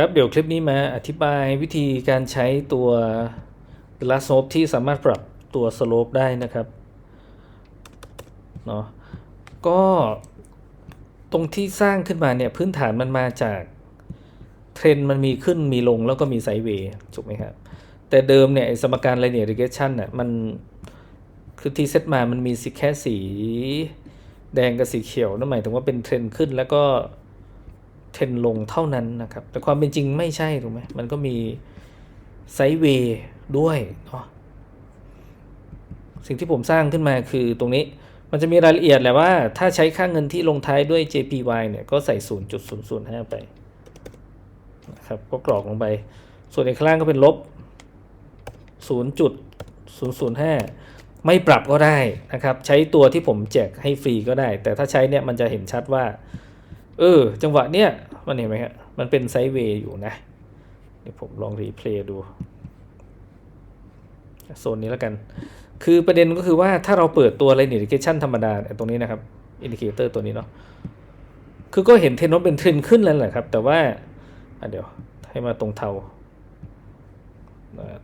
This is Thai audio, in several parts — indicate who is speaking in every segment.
Speaker 1: ครับเดี๋ยวคลิปนี้มาอธิบายวิธีการใช้ตัว glass slope ที่สามารถปรับตัว slope ได้นะครับเนาะก็ตรงที่สร้างขึ้นมาเนี่ยพื้นฐานมันมาจากเทรนมันมีขึ้นมีลงแล้วก็มีไซเวย์ถูกไหมครับ แต่เดิมเนี่ยสมการ linear regression น่ะมันคือที่เซตมามันมีสีแค่สีแดงกับสีเขียวนั่นหมายถึงว่าเป็นเทรนขึ้นแล้วก็ เทรนลงเท่านั้นนะครับ แต่ความเป็นจริงไม่ใช่ถูกไหมมันก็มีไซด์เวย์ด้วยเนาะสิ่งที่ผมสร้างขึ้นมาคือตรงนี้มันจะมีรายละเอียดแหละว่า ถ้าใช้ค่าเงินที่ลงท้ายด้วย JPY เนี่ย ก็ใส่ 0.005 ไปนะครับก็กรอกลงไป ส่วนในข้างล่างก็เป็นลบ 0.005 ไม่ปรับก็ได้นะครับ ใช้ตัวที่ผมแจกให้ฟรีก็ได้ แต่ถ้าใช้เนี่ยมันจะเห็นชัดว่า เออ จังหวะเนี้ยมันเห็นไหมครับมันเป็นไซด์เวย์อยู่นะ เดี๋ยวผมลองรีเพลย์ดูโซนนี้แล้วกัน คือประเด็นก็คือว่าถ้าเราเปิดตัว Line Indication ธรรมดาตรงนี้นะครับอินดิเคเตอร์ตัวนี้เนาะคือก็เห็นเทรนด์ว่าเป็นเทรนขึ้นแล้วแหละครับ แต่ว่าเดี๋ยวให้มาตรงเทา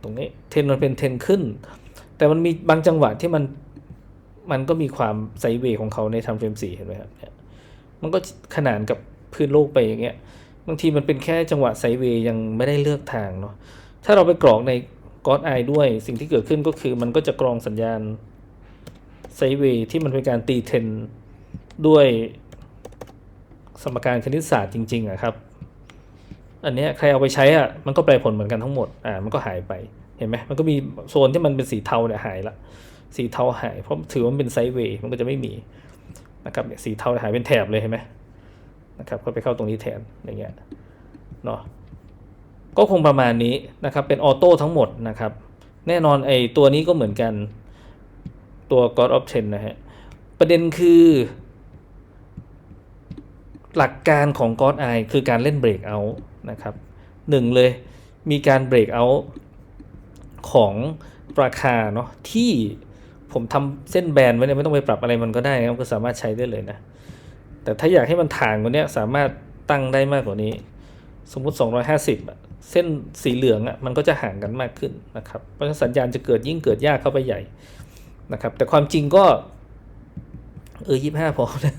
Speaker 1: ตรงนี้เทนมันเป็นเทรนขึ้น แต่มันมีบางจังหวะที่มันมันก็มีความไซเวย์ของเขาในทำเฟรมสี่เห็นไหมครับเนี่ย มันก็ขนานกับพื้นโลกไปอย่างเงี้ยบางทีมันเป็นแค่จังหวะไซเวย์ยังไม่ได้เลือกทางเนาะถ้าเราไปกรอกในก็อดไอด้วยสิ่งที่เกิดขึ้นก็คือมันก็จะกรองสัญญาณไซเวย์ที่มันเป็นการตีเทรนด้วยสมการคณิตศาสตร์จริงๆอะครับ อันเนี้ยใครเอาไปใช้อะมันก็แปลผลเหมือนกันทั้งหมดอ่ามันก็หายไปเห็นไหมมันก็มีโซนที่มันเป็นสีเทาเนี่ยหายละ สีเทาหายเพราะถือว่ามันเป็นไซเวย์มันก็จะไม่มี นะครับเนี่ยสีเทาหายเป็นแถบเลยเห็นไหมนะครับก็ไปเข้าตรงนี้แทนอย่างเงี้ยเนาะก็คงประมาณนี้นะครับเป็นออโต้ทั้งหมดนะครับ แน่นอนไอ้ตัวนี้ก็เหมือนกันตัว God of Ten นะฮะ ประเด็นคือ หลักการของ God Eye คือการเล่น Break Out นะครับหนึ่งเลยมีการ Break Out ของราคาเนาะที่ ผมทำเส้นแบนไว้เนี่ยไม่ต้องไปปรับอะไรมันก็ได้ครับก็สามารถใช้ได้เลยนะ แต่ถ้าอยากให้มันถ่างกว่านี้สามารถตั้งได้มากกว่านี้ สมมุติ 250อะเส้นสีเหลืองอะมันก็จะห่างกันมากขึ้นนะครับเพราะฉะนั้นสัญญาณจะเกิดยิ่งเกิดยากเข้าไปใหญ่นะครับ แต่ความจริงก็ เออยี่ห้าพอนะ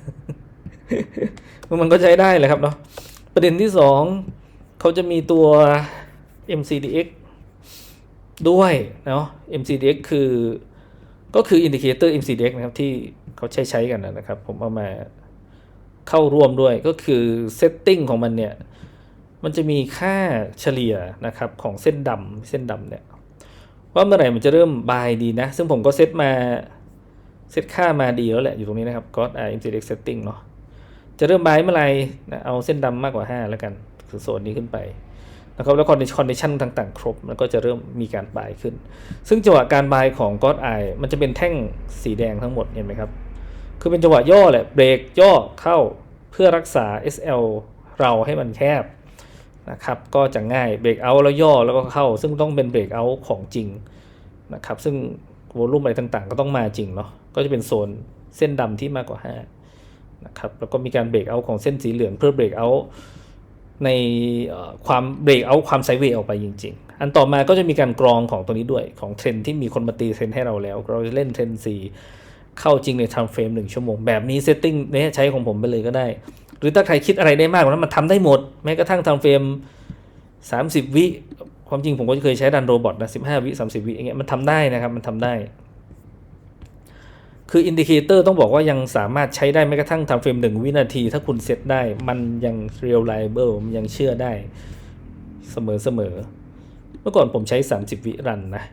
Speaker 1: มันก็ใช้ได้แหละครับเนาะประเด็นที่สองเขาจะมีตัว MCDX ด้วยเนาะ MCDX คือ ก็คืออินดิเคเตอร์ MCDX นะครับที่เขาใช้ใช้กันนะครับ ผมเอามาเข้าร่วมด้วยก็คือเซตติ้งของมันเนี่ย มันจะมีค่าเฉลี่ยนะครับของเส้นดำเส้นดำเนี่ย ว่าเมื่อไหร่มันจะเริ่มบายดีนะ ซึ่งผมก็เซตมาเซตค่ามาดีแล้วแหละอยู่ตรงนี้นะครับ God i MCDX setting เนาะจะเริ่มบายเมื่อไหร่นะเอาเส้นดำมากกว่า 5 แล้วกันคือโซนนี้ขึ้นไป นะครับแล้วคอนดิชันต่างๆ ครบมันก็จะเริ่มมีการบายขึ้น ซึ่งจังหวะการบายของ God Eye มันจะเป็นแท่งสีแดงทั้งหมดเห็นไหมครับ คือเป็นจังหวะย่อแหละเบรกย่อเข้าเพื่อรักษา SL เราให้มันแคบนะครับก็จะง่ายเบรกเอาแล้วย่อแล้วก็เข้า ซึ่งต้องเป็นเบรกเอาของจริงนะครับซึ่งโวลูมอะไรต่างๆ ก็ต้องมาจริงเนาะก็จะเป็นโซนเส้นดำที่มากกว่า5นะครับแล้วก็มีการเบรกเอาของเส้นสีเหลืองเพื่อเบรกเอา ในความเบรกเอาความไซเวย์ออกไปจริง ๆ อันต่อมาก็จะมีการกรองของตัวนี้ด้วยของเทรนที่มีคนมาตีเทรนให้เราแล้ว เราจะเล่นเทรนสีเข้าจริงในทำเฟรมหนึ่งชั่วโมง แบบนี้เซตติ้งเนี้ใช้ของผมไปเลยก็ได้ หรือถ้าใครคิดอะไรได้มากกว่านั้นมันทำได้หมด แม้กระทั่งทำเฟรม 30 วิความจริงผมก็เคยใช้ดันโรบอทนะ15 วิ 30 วิอย่างเงี้ยมันทำได้นะครับมันทำได้ คืออินดิเคเตอร์ต้องบอกว่ายังสามารถใช้ได้แม้กระทั่งทำเฟรมหนึ่งวินาที ถ้าคุณเซตได้มันยังเรียลไลเบิลมันยังเชื่อได้เสมอเสมอเมื่อก่อนผมใช้ 30 วิรันนะ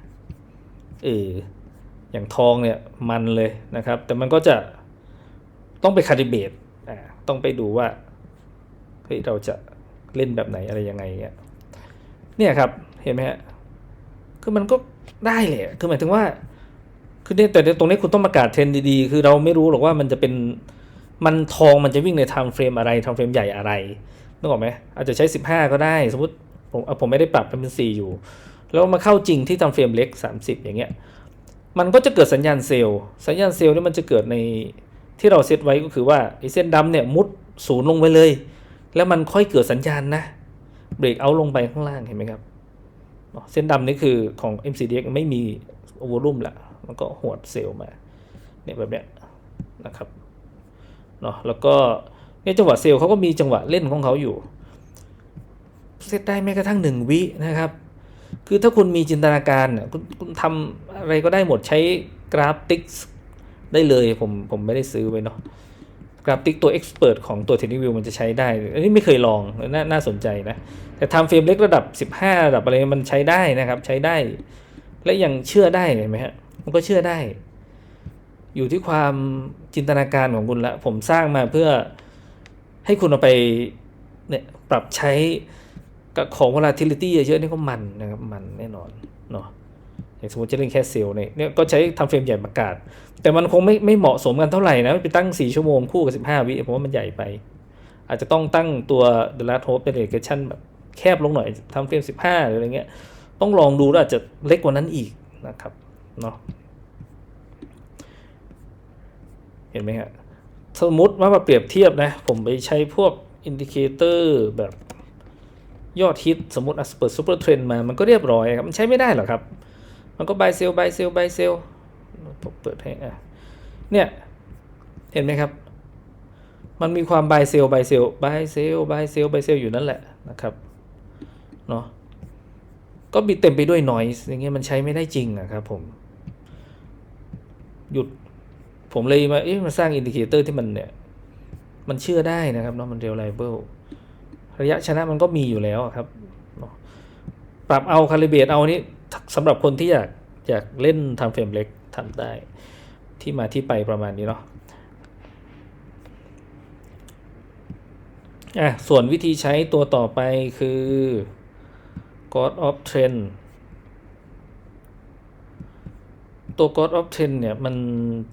Speaker 1: เอออย่างทองเนี่ยมันเลยนะครับ แต่มันก็จะต้องไปคาลิเบตอ่าต้องไปดูว่าเฮ้ยเราจะเล่นแบบไหนอะไรยังไงเนี่ยเนี่ยครับเห็นไหมฮะคือมันก็ได้แหละคือหมายถึงว่า คือเนี่ยแต่ตรงนี้คุณต้องประกาศเทรนดีๆ คือเราไม่รู้หรอกว่ามันจะเป็นมันทองมันจะวิ่งในไทม์เฟรมอะไรไทม์เฟรมใหญ่อะไรนึกออกไหมอาจจะใช้ 15 ก็ได้ สมมติผมผมไม่ได้ปรับเป็น 4 อยู่ แล้วมาเข้าจริงที่ไทม์เฟรมเล็ก 30 อย่างเงี้ยมันก็จะเกิดสัญญาณเซลล์สัญญาณเซลล์นี่มันจะเกิดในที่เราเซตไว้ก็คือว่าไอ้เส้นดำเนี่ยมุดศูนย์ลงไปเลย แล้วมันค่อยเกิดสัญญาณนะเบรกเอาลงไปข้างล่างเห็นไหมครับเส้นดำนี่คือของ MCDX ไม่มีวอลุ่มละ มันก็หวดเซลล์มาเนี่ยแบบเนี้ยนะครับเนาะแล้วก็เนี่ยจังหวะเซลล์เขาก็มีจังหวะเล่นของเขาอยู่ เซตได้แม้กระทั่งหนึ่งวินะครับ คือถ้าคุณมีจินตนาการน่ะคุณคุณทำอะไรก็ได้หมดใช้กราฟติกได้เลยผมผมไม่ได้ซื้อไว้เนาะกราฟติกตัวเอ็กซ์เพรสของตัว t ท c h n i c View มันจะใช้ได้ อันนี้ไม่เคยลองน่าน่าสนใจนะ แต่ทำเฟรมเล็กระดับ 15 ระดับอะไรมันใช้ได้นะครับ ใช้ได้ และยังเชื่อได้เห็นไหมฮะ มันก็เชื่อได้ อยู่ที่ความจินตนาการของคุณละผมสร้างมาเพื่อให้คุณเอาไปเนี่ยปรับใช้กับของ volatility เยอะๆนี่ก็มันนะครับมันแน่นอนเนาะอย่างสมมติจะเล่นแค่เซลล์เนี่ยเนี่ยก็ใช้ทำเฟรมใหญ่ประกาศ แต่มันคงไม่ไม่เหมาะสมกันเท่าไหร่นะไปตั้ง 4 ชั่วโมงคู่กับ 15 วิผมว่ามันใหญ่ไป อาจจะต้องตั้งตัว The Last Hope Delegation แบบแคบลงหน่อยทำเฟรม 15 หรืออะไรเงี้ย ต้องลองดูแล้วอาจจะเล็กกว่านั้นอีกนะครับ เนาะเห็นไหมฮะสมมติว่ามาเปรียบเทียบนะ ผมไปใช้พวกอินดิเคเตอร์แบบยอดฮิตสมมติอะเปิดซูเปอร์เทรนมา มันก็เรียบร้อยครับ มันใช้ไม่ได้หรอกครับ มันก็บายเซลบายเซลบายเซลผมเปิดให้อะเนี่ย เห็นไหมครับ มันมีความบายเซลบายเซลบายเซลบายเซลบายเซลอยู่นั่นแหละนะครับเนาะก็มีเต็มไปด้วยนอยส์อย่างเงี้ยมันใช้ไม่ได้จริงอะครับผม หยุด ผมเลยมาเอ๊ะมาสร้างอินดิเคเตอร์ที่มันเนี่ย มันเชื่อได้นะครับเนาะมัน reliable ระยะชนะมันก็มีอยู่แล้วครับ ปรับเอาคาลิเบตเอานี้สำหรับคนที่อยากอยากเล่นทำเฟรมเล็กทำได้ ที่มาที่ไปประมาณนี้เนาะอะส่วนวิธีใช้ตัวต่อไปคือ God of Trend ตัว God of Ten เนี่ย มัน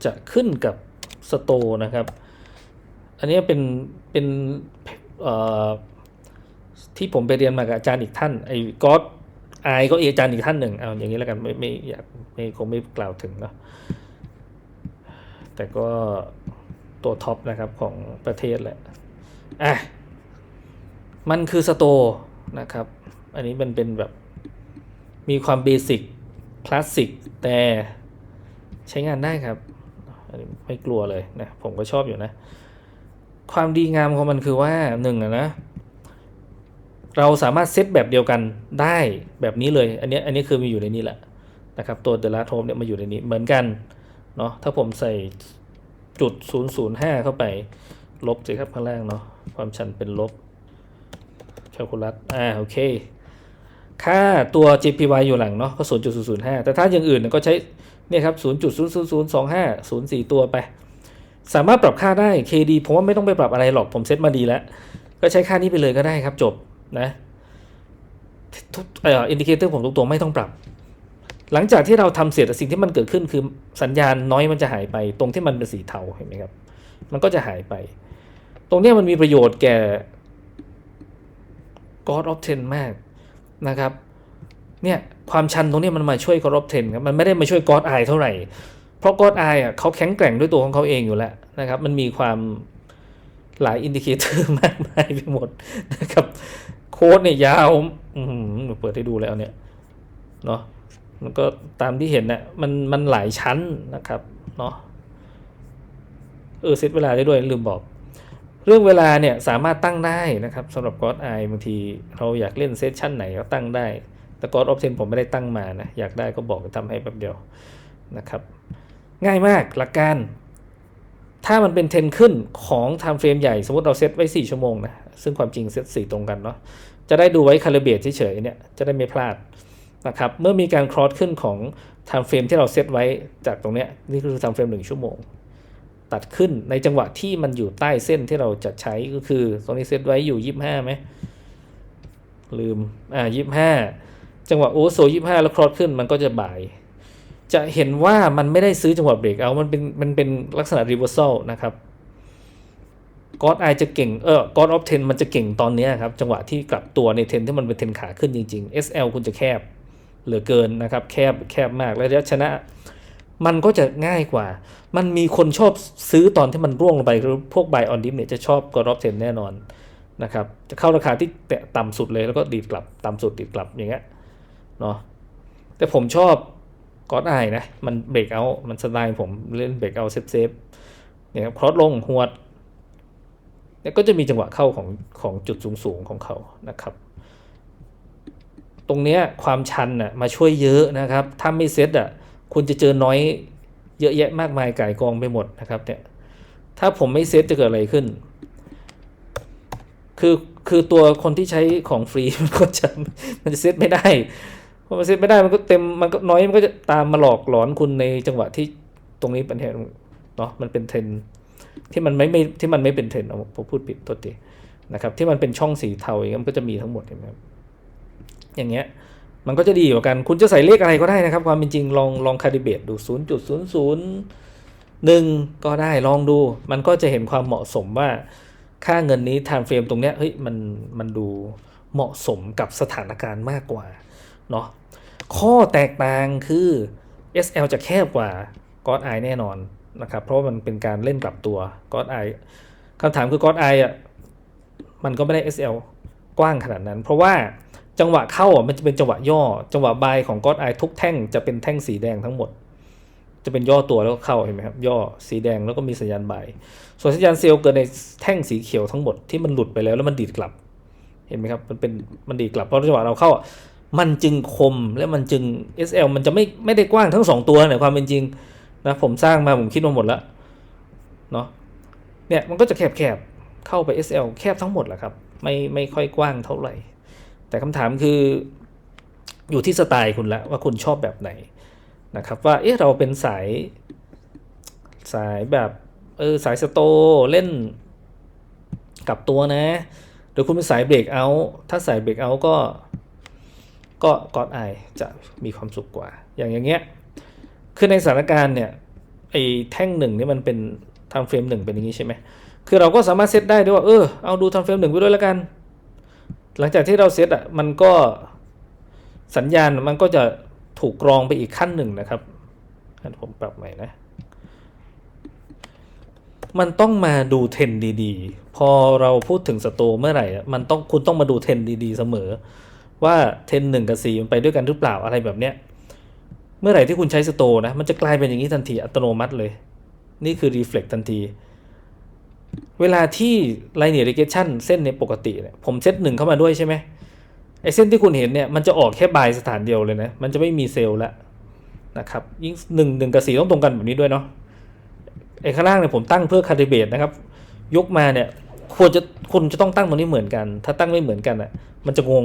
Speaker 1: จะขึ้นกับ Store นะครับ อันนี้เป็นเป็นที่ผมไปเรียนมากับอาจารย์อีกท่านไอ้ God ไอก็อาจารย์อีกท่านหนึ่งเอาอย่างนี้แล้วกันไม่ไม่อยากไม่คงไม่กล่าวถึงเนาะแต่ก็ตัวท็อปนะครับของประเทศแหละ อะ มันคือสโตนะครับ อันนี้มันเป็นแบบมีความเบสิกคลาสสิกแต่ ใช้งานได้ครับไม่กลัวเลยนะผมก็ชอบอยู่นะ ความดีงามของมันคือว่าหนึ่งอะนะเราสามารถเซตแบบเดียวกันได้แบบนี้เลย อันนี้อันนี้คือมีอยู่ในนี้แหละนะครับ ตัวเดล a โทมเนี่ยมาอยู่ในนี้เหมือนกันเนาะถ้าผมใส่จุด 005 เข้าไป ลบสิครับข้างล่างเนาะความชันเป็นลบแคลคูลัสอ่าโอเค ค่าตัว JPY อยู่หลังเนาะก็ 0.005 แต่ถ้าอย่างอื่นเนี่ยก็ใช้ เนี่ยครับ 0.00025 04 ตัวไป สามารถปรับค่าได้ KD ผมว่าไม่ต้องไปปรับอะไรหรอก ผมเซตมาดีแล้ว ก็ใช้ค่านี้ไปเลยก็ได้ครับจบนะทุกเอ่ออินดิเคเตอร์ผมทุกตัวไม่ต้องปรับ หลังจากที่เราทำเสร็จสิ่งที่มันเกิดขึ้นคือสัญญาณน้อยมันจะหายไป ตรงที่มันเป็นสีเทาเห็นไหมครับ มันก็จะหายไป ตรงนี้มันมีประโยชน์แก่ God of Ten มากนะครับ เนี่ย ความชันตรงนี้มันมาช่วย God of Ten ครับมันไม่ได้มาช่วย God Eye เท่าไหร่เพราะ God Eye อะเขาแข็งแกร่งด้วยตัวของเขาเองอยู่แล้วนะครับ มันมีความหลายอินดิเคเตอร์มากมายไปหมดนะครับ โค้ดเนี่ยยาวอืมเปิดให้ดูแล้วเนี่ยเนาะมันก็ตามที่เห็นนะ่ะมันมันหลายชั้นนะครับเนาะเออเซตเวลาได้ด้วยลืมบอก เรื่องเวลาเนี่ยสามารถตั้งได้นะครับสำหรับ God Eye บางทีเราอยากเล่นเซสชั่นไหนก็ตั้งได้ แต่ God of Ten ผมไม่ได้ตั้งมานะ อยากได้ก็บอกทำให้แป๊บเดียวนะครับ ง่ายมากหลักการ ถ้ามันเป็นเทนขึ้นของ time frame ใหญ่ สมมติเราเซตไว้ 4 ชั่วโมงนะ ซึ่งความจริงเซต4ตรงกันเนาะจะได้ดูไว้คาลิเบตเฉยๆเนี่ยจะได้ไม่พลาดนะครับเมื่อมีการครอสขึ้นของ time frame ที่เราเซตไว้จากตรงเนี้ยนี่คือ time frame 1ชั่วโมง ตัดขึ้นในจังหวะที่มันอยู่ใต้เส้นที่เราจะใช้ก็คือตรงนี้เซตไว้อยู่ยี่ห้าไหมลืมอ่ายี่ห้า จังหวะโอโซยี่ห้าแล้วครอสขึ้นมันก็จะบ่าย จะเห็นว่ามันไม่ได้ซื้อจังหวะเบรกเอามันเป็นมันเป็นลักษณะรีเวอร์ซ l นะครับกอดไอจะเก่งเออกอดออฟเทนมันจะเก่งตอนเนี้ยครับ จังหวะที่กลับตัวในเทนที่มันเป็นเทนขาขึ้นจริงๆ SL คุณจะแคบเหลือเกินนะครับ แคบแคบมากและระยะชนะ มันก็จะง่ายกว่า มันมีคนชอบซื้อตอนที่มันร่วงลงไปคือพวก buy on dip เนี่ยจะชอบกรอบเทนแน่นอนนะครับจะเข้าราคาที่แตะต่ำสุดเลยแล้วก็ดีดกลับต่ำสุดดีดกลับอย่างเงี้ย เนาะแต่ผมชอบกอดไอนะ มันเบรกเอา มันสไตล์ผมเล่นเบรกเอาเซฟเซฟเนี่ยครับครอสลงหวดเนี่ยก็จะมีจังหวะเข้าของของจุดสูงสูงของเขานะครับ ตรงเนี้ยความชันน่ะมาช่วยเยอะนะครับ ถ้าไม่เซตอะคุณจะเจอน้อยเยอะแยะมากมายก่ายกองไปหมดนะครับเนี่ยถ้าผมไม่เซตจะเกิดอะไรขึ้น คือคือตัวคนที่ใช้ของฟรีมันก็จะมันจะเซตไม่ได้ พอมันเซตไม่ได้มันก็เต็มมันก็น้อยมันก็จะตามมาหลอกหลอนคุณในจังหวะที่ตรงนี้เป็นเหตุเนาะมันเป็นเทรนที่มันไม่ไม่ที่มันไม่เป็นเทรนเอาผมพูดผิดตัวทีนะครับที่มันเป็นช่องสีเทาอย่างเงี้มันก็จะมีทั้งหมดเห็นไหมครับอย่างเงี้ยมันก็จะดีกว่ากัน คุณจะใส่เลขอะไรก็ได้นะครับ ความเป็นจริงลองลองคาลิเบตดู 0.001 ก็ได้ลองดู มันก็จะเห็นความเหมาะสมว่าค่าเงินนี้ time frame ตรงเนี้ยเฮ้ยมันมันดูเหมาะสมกับสถานการณ์มากกว่า เนาะข้อแตกต่างคือ SL จะแคบกว่า God Eye แน่นอนนะครับ เพราะว่ามันเป็นการเล่นกลับตัว God Eye คำถามคือ God Eye อะมันก็ไม่ได้ SL กว้างขนาดนั้น เพราะว่าจังหวะเข้าอะมันจะเป็นจังหวะย่อ จังหวะบายของ God Eye ทุกแท่งจะเป็นแท่งสีแดงทั้งหมด จะเป็นย่อตัวแล้วก็เข้าเห็นไหมครับย่อสีแดงแล้วก็มีสัญญาณบายส่วนสัญญาณเซลล์เกิดในแท่งสีเขียวทั้งหมดที่มันหลุดไปแล้วแล้วมันดีดกลับ เห็นไหมครับมันเป็นมันดีดกลับเพราะจังหวะเราเข้า มันจึงคมและมันจึง SL มันจะไม่ไม่ได้กว้างทั้งสองตัวในความเป็นจริงนะผมสร้างมาผมคิดมาหมดแล้วเนาะเนี่ยมันก็จะแคบๆเข้าไป SL แคบทั้งหมดแหละครับ ไม่ไม่ค่อยกว้างเท่าไหร่ แต่คำถามคืออยู่ที่สไตล์คุณละว่าคุณชอบแบบไหนนะครับว่าเอ๊ะเราเป็นสายสายแบบเออสายสโตเล่นกับตัวนะหรือคุณเป็นสายเบรกเอาถ้าสายเบรกเอาก็ ก็กอดไอจะมีความสุขกว่า อย่างอย่างเงี้ยคือในสถานการณ์เนี่ยไอ้แท่งหนึ่งนี่มันเป็นทำเฟรมหนึ่งเป็นอย่างนี้ใช่ไหมคือเราก็สามารถเซตได้ด้วยว่าเออเอาดูทำเฟรมหนึ่งไปด้วยแล้วกัน หลังจากที่เราเซตอะมันก็สัญญาณมันก็จะถูกกรองไปอีกขั้นหนึ่งนะครับผมปรับใหม่นะ มันต้องมาดูเทรนด์ดีๆ พอเราพูดถึงสโตเมื่อไหร่อะมันต้องคุณต้องมาดูเทรนด์ดีๆ เสมอ ว่าเทรนหนึ่งกับสี่มันไปด้วยกันหรือเปล่าอะไรแบบเนี้ยเมื่อไหร่ที่คุณใช้สโตนะ มันจะกลายเป็นอย่างนี้ทันทีอัตโนมัติเลย นี่คือรีเฟล็กทันที เวลาที่ line irrigation เส้นในปกติเนี่ยผมเซตหนึ่งเข้ามาด้วยใช่ไหมไอ้เส้นที่คุณเห็นเนี่ยมันจะออกแค่บายสถานเดียวเลยนะ มันจะไม่มีเซลล์แล้วนะครับยิ่งหนึ่งหนึ่งกับสี่ต้องตรงกันแบบนี้ด้วยเนาะไอ้ข้างล่างเนี่ยผมตั้งเพื่อคาลิเบตนะครับ ยกมาเนี่ยควรจะคุณจะต้องตั้งตรงนี้เหมือนกัน ถ้าตั้งไม่เหมือนกันอะมันจะงง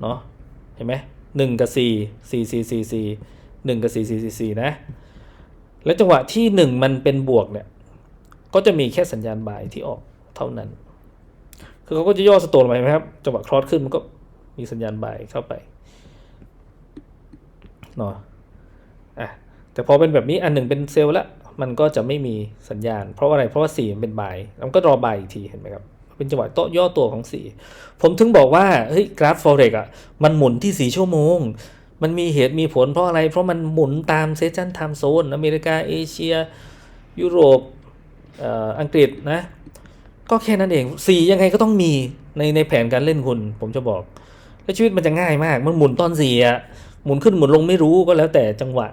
Speaker 1: เนาะเห็นไหมหนึ่งกับสี่สี่สี่สี่สี่หนึ่งกับสี่สี่สี่สี่นะ แล้วจังหวะที่หนึ่งมันเป็นบวกเนี่ย ก็จะมีแค่สัญญาณบ่ายที่ออกเท่านั้น คือเขาก็จะย่อสโตนไปไหมครับ จังหวะคลอสขึ้นมันก็มีสัญญาณบ่ายเข้าไปเนาะอะแต่พอเป็นแบบนี้อันหนึ่งเป็นเซลล์ละมันก็จะไม่มีสัญญาณ เพราะอะไรเพราะว่าสี่มันเป็นบ่ายแล้วมันก็รอบ่ายอีกทีเห็นไหมครับ เป็นจังหวะโตะย่อตัวของสี่ผมถึงบอกว่าเฮ้ยกราฟฟอเร็กอะมันหมุนที่สี่ชั่วโมง มันมีเหตุมีผลเพราะอะไร เพราะมันหมุนตามเซสชันไทม์โซนอเมริกาเอเชีย ยุโรปอังกฤษนะ ก็แค่นั้นเองสี่ยังไงก็ต้องมีในในแผนการเล่นคุณ ผมจะบอก และชีวิตมันจะง่ายมาก มันหมุนตอนสี่อะหมุนขึ้นหมุนลงไม่รู้ก็แล้วแต่จังหวะ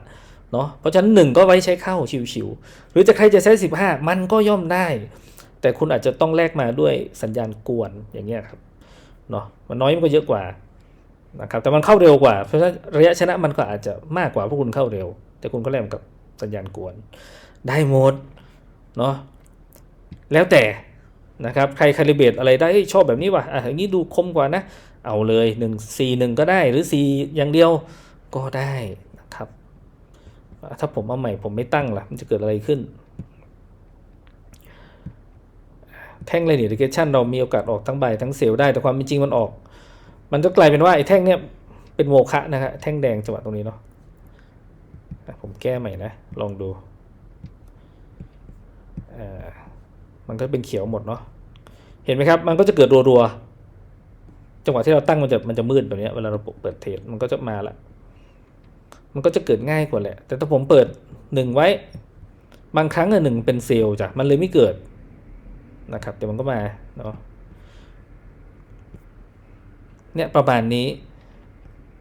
Speaker 1: เนาะเพราะฉะนั้นหนึ่งก็ไว้ใช้เข้าชิวๆหรือจะใครจะใช้สิบห้ามันก็ย่อมได้ แต่คุณอาจจะต้องแลกมาด้วยสัญญาณกวนอย่างเงี้ยครับเนาะมันน้อยมันก็เยอะกว่านะครับแต่มันเข้าเร็วกว่า เพราะฉะนั้นระยะชนะมันก็อาจจะมากกว่าพราะคุณเข้าเร็ว แต่คุณก็แลกกับสัญญาณกวน ได้หมดเนาะแล้วแต่นะครับใครคาลิเบตอะไรได้ชอบแบบนี้ว่ะอะอย่างนี้ดูคมกว่านะ เอาเลย1 4 1ก็ได้หรือ 4 อย่างเดียวก็ได้นะครับ ถ้าผมเอาใหม่ผมไม่ตั้งล่ะมันจะเกิดอะไรขึ้น แท่ง line irrigation เรามีโอกาสออกทั้งใบทั้งเซลล์ได้แต่ความเป็นจริงมันออก มันจะกลายเป็นว่าไอ้แท่งเนี้ยเป็นโมฆะนะครับแท่งแดงจังหวะตรงนี้เนาะผมแก้ใหม่นะ ลองดูมันก็เป็นเขียวหมดเนาะเห็นไหมครับ มันก็จะเกิดรัวๆจังหวะที่เราตั้งมันจะมันจะมืดแบบนี้เวลาเราเปิดเทรดมันก็จะมาละมันก็จะเกิดง่ายกว่าแหละ แต่ถ้าผมเปิดหนึ่งไว้ บางครั้งอะหนึ่งเป็นเซลล์จ้ะมันเลยไม่เกิด นะครับ เดี๋ยวมันก็มาเนาะเนี่ยประมาณนี้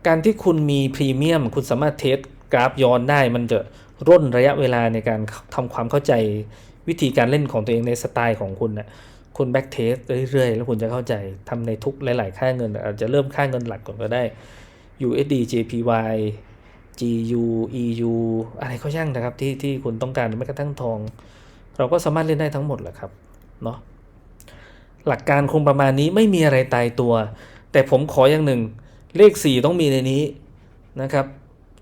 Speaker 1: การที่คุณมีพรีเมียมคุณสามารถเทสกราฟย้อนได้มันจะร่นระยะเวลาในการทำความเข้าใจวิธีการเล่นของตัวเองในสไตล์ของคุณนะคุณแบ็กเทสเรื่อยๆ แล้วคุณจะเข้าใจทำในทุกหลาย ๆ ค่าเงิน อาจจะเริ่มค่าเงินหลักก่อนก็ได้ USD JPY GU EU อะไรก็ช่างนะครับที่ที่คุณต้องการไม่กระทั่งทอง เราก็สามารถเล่นได้ทั้งหมดแหละครับ เนาะหลักการคงประมาณนี้ไม่มีอะไรตายตัว แต่ผมขออย่างหนึ่ง เลข 4 ต้องมีในนี้นะครับ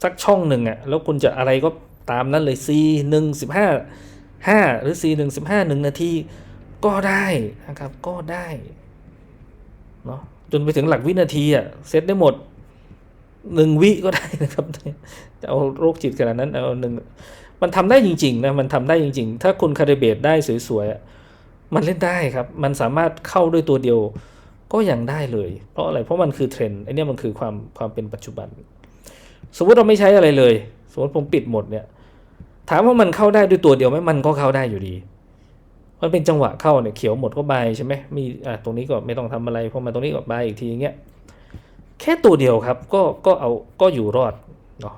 Speaker 1: สักช่องหนึ่งอะ่ะแล้วคุณจะอะไรก็ตามนั้นเลย C 1 15 5 หรือ C 1 15 1 นาที ก็ได้นะครับก็ได้เนาะจนไปถึงหลักวินาทีอะ่ะเซตได้หมดหนึ่งวิก็ได้นะครับจะเอาโรคจิตขนาดนั้นเอาหนึ่งมันทำได้จริงๆนะมันทำได้จริง ๆ ถ้าคุณคาริเบตได้สวยๆ มันเล่นได้ครับ มันสามารถเข้าด้วยตัวเดียวก็ยังได้เลย เพราะอะไร เพราะมันคือเทรนด์ไอเนี้ยมันคือความความเป็นปัจจุบัน สมมติเราไม่ใช้อะไรเลย สมมติผมปิดหมดเนี่ย ถามว่ามันเข้าได้ด้วยตัวเดียวไหมมันก็เข้าได้อยู่ดี มันเป็นจังหวะเข้าเนี่ยเขียวหมดก็บายใช่ไหมมีอะตรงนี้ก็ไม่ต้องทำอะไรพอมาตรงนี้ก็บายอีกทีอย่างเงี้ย แค่ตัวเดียวครับ ก็ก็เอาก็อยู่รอดเนาะ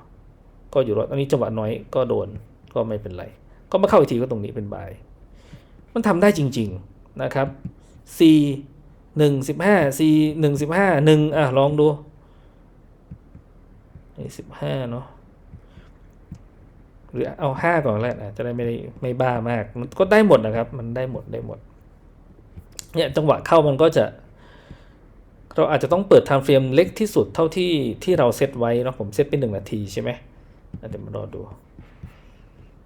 Speaker 1: ก็อยู่รอด อันนี้จังหวะน้อยก็โดนก็ไม่เป็นไร ก็มาเข้าอีกทีก็ตรงนี้เป็นบาย มันทำได้จริง ๆ นะครับ C หนึ่งสิบห้า C หนึ่งสิบห้าหนึ่งอะ ลองดูนี่สิบห้าเนาะหรือเอาห้าก่อนแล้วนะจะได้ไม่ได้ไม่บ้ามาก มันก็ได้หมดนะครับ มันได้หมดได้หมด เนี่ยจังหวะเข้ามันก็จะ เราอาจจะต้องเปิด time frame เล็กที่สุดเท่าที่ที่เราเซตไว้เนาะผมเซตเป็นหนึ่งนาทีใช่ไหมอะเดี๋ยวมารอดู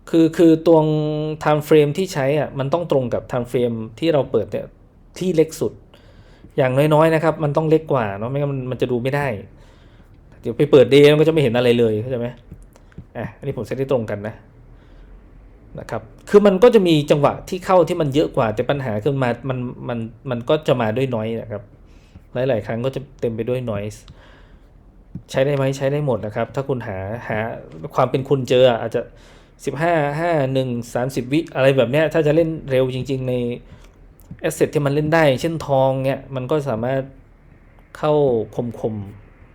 Speaker 1: คือคือตวง time frame ที่ใช้อะมันต้องตรงกับ time frame ที่เราเปิดเนี่ยที่เล็กสุด อย่างน้อยๆนะครับ มันต้องเล็กกว่าเนาะไม่งั้นมันมันจะดูไม่ได้ เดี๋ยวไปเปิดเดย์มันก็จะไม่เห็นอะไรเลยเข้าใจไหมอะอันนี้ผมเซตได้ตรงกันนะนะครับ คือมันก็จะมีจังหวะที่เข้าที่มันเยอะกว่า แต่ปัญหาคือมามันมันมันก็จะมาด้วยน้อยนะครับ หลายๆ ครั้งก็จะเต็มไปด้วย noise ใช้ได้ไหมใช้ได้หมดนะครับ ถ้าคุณหาหาความเป็นคุณเจออาจจะ 15 5 1 30 วิอะไรแบบเนี้ยถ้าจะเล่นเร็วจริง ๆ ในแอสเซทที่มันเล่นได้ เช่นทองเนี่ยมันก็สามารถเข้าคม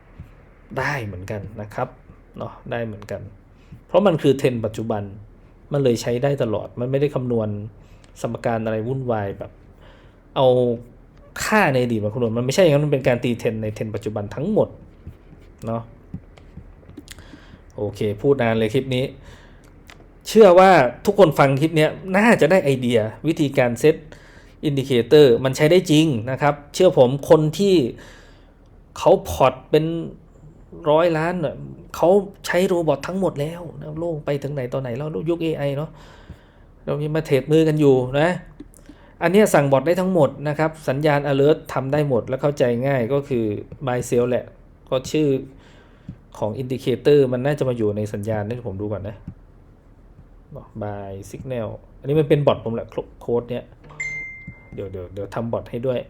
Speaker 1: ๆได้เหมือนกันนะครับเนาะได้เหมือนกัน เพราะมันคือเทรนปัจจุบันมันเลยใช้ได้ตลอด มันไม่ได้คำนวณสมการอะไรวุ่นวายแบบ เอาค่าในอดีตมาคำนวณมันไม่ใช่อย่างนั้นมันเป็นการตีเทรนในเทรนปัจจุบันทั้งหมดเนาะโอเค พูดนานเลยคลิปนี้ เชื่อว่าทุกคนฟังคลิปนี้น่าจะได้ไอเดียวิธีการเซตอินดิเคเตอร์มันใช้ได้จริงนะครับ เชื่อผมคนที่เขาพอร์ตเป็นร้อยล้านน่ะเขาใช้โรบอททั้งหมดแล้วนะโลกไปถึงไหนตอนไหนแล้วยุค AI เนาะเรามีมาเทรดมือกันอยู่นะ อันนี้สั่งบอทได้ทั้งหมดนะครับ สัญญาณ alert ทำได้หมดและเข้าใจง่ายก็คือ buy sell แหละ ก็ชื่อของอินดิเคเตอร์มันน่าจะมาอยู่ในสัญญาณนี่ผมดูก่อนนะ by signal อันนี้มันเป็นบอทผมแหละโค้ดเนี้ยเดี๋ยวเดี๋ยวเดี๋ยวทำบอทให้ด้วย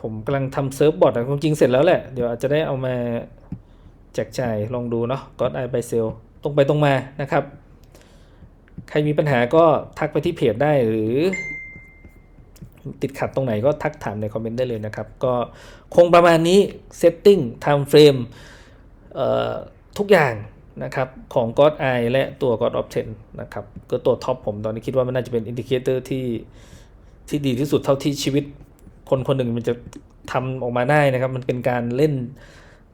Speaker 1: ผมกำลังทำเซิร์ฟบอทอะความจริงเสร็จแล้วแหละ เดี๋ยวอาจจะได้เอามาแจกจ่ายลองดูเนาะก็ได้ไปเซลตรงไปตรงมานะครับ ใครมีปัญหาก็ทักไปที่เพจได้หรือติดขัดตรงไหนก็ทักถามในคอมเมนต์ได้เลยนะครับ ก็คงประมาณนี้ setting time frame เอ่อทุกอย่าง นะครับของ God Eye และตัว God of 10นะครับก็ตัวท็อปผมตอนนี้คิดว่ามันน่าจะเป็นอินดิเคเตอร์ที่ที่ดีที่สุดเท่าที่ชีวิต คนคนหนึ่งมันจะทำออกมาได้นะครับ มันเป็นการเล่น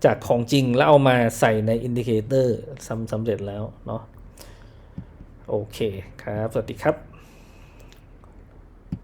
Speaker 1: จากของจริงแล้วเอามาใส่ในอินดิเคเตอร์สำสำเร็จแล้วเนาะโอเคครับ สวัสดีครับ